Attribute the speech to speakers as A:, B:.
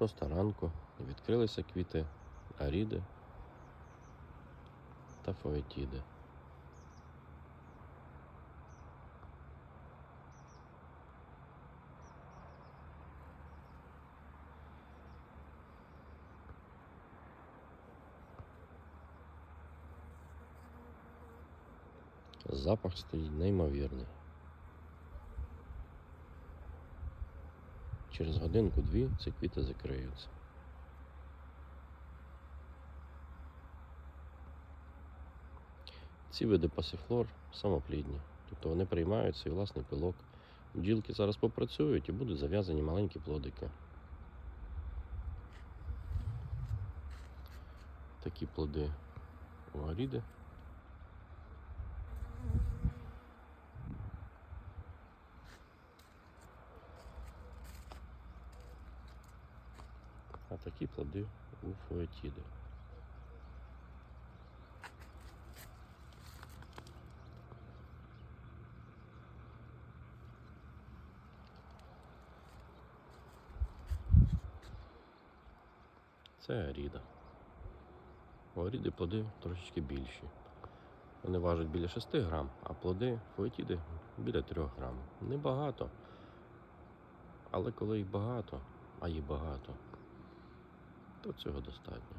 A: Шоста ранку відкрилися квіти аріди та фоетіди. Запах стоїть неймовірний. Через годинку-дві ці квіти закриються. Ці види пасифлор самоплідні, тобто вони приймають свій власний пилок. Бджілки зараз попрацюють і будуть зав'язані маленькі плодики. Такі плоди у горіди. А такі плоди у фуетіди. Це аріда. У аріди плоди трошечки більші. Вони важать біля 6 грам, а плоди фуетіди біля 3 грам. Небагато. Але коли їх багато, а їх багато, то цього достатньо.